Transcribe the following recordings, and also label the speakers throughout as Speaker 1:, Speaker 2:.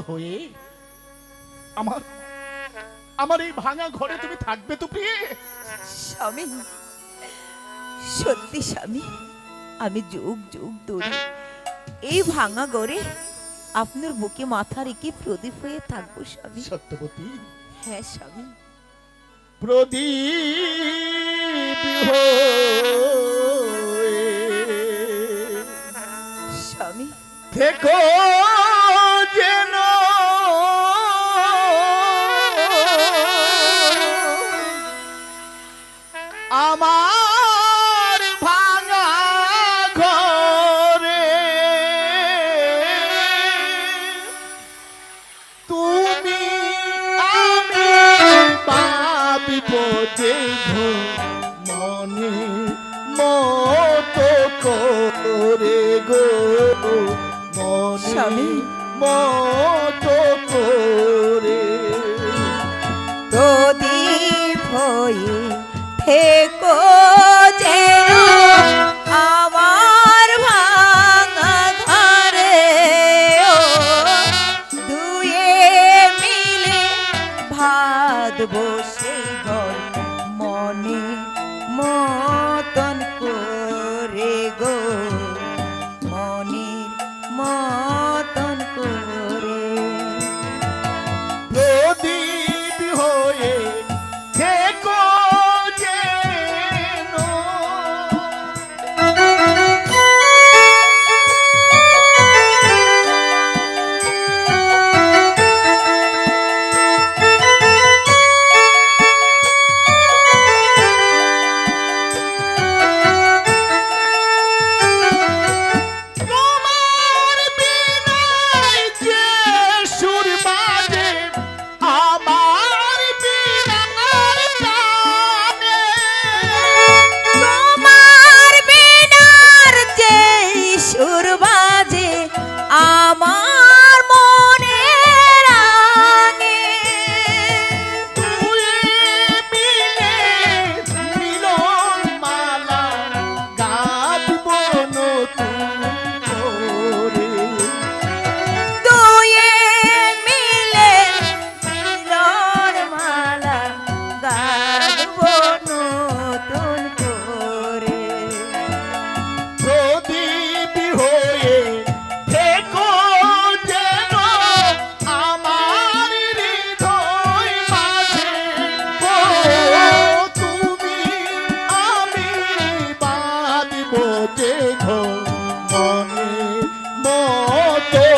Speaker 1: হয়ে? আমার আমার এই ভাঙা ঘরে তুমি থাকবে তো প্রিয়ে
Speaker 2: স্বামী সত্যি স্বামী আমি যুগ যুগ ধরে এই ভাঙা ঘরে আপনার বুকে মাথা রেখে প্রদীপ হয়ে থাকব স্বামী।
Speaker 1: সত্যবতী
Speaker 2: হ্যাঁ স্বামী।
Speaker 1: প্রদীপ মনে মত করে গো। মনে মত করে।
Speaker 2: প্রদীপ হয়ে থেকো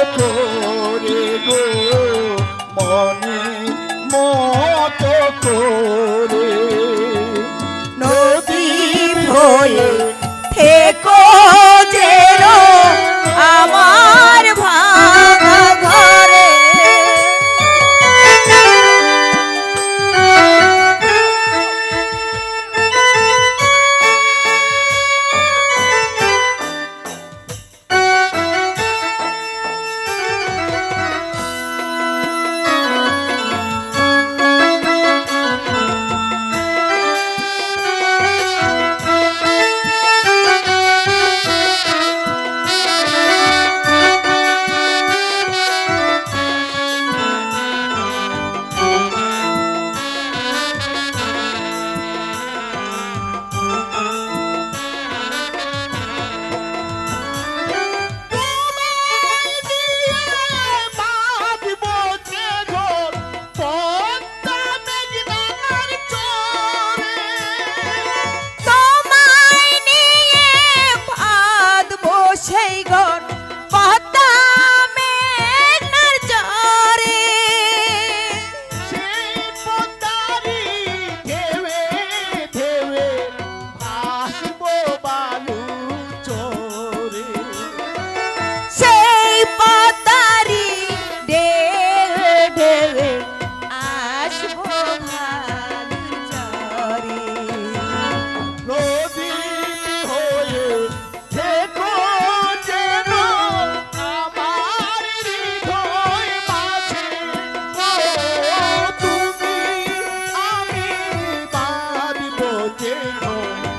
Speaker 2: রাখো রে গো মনে মত করে। নদী হয়ে Lord.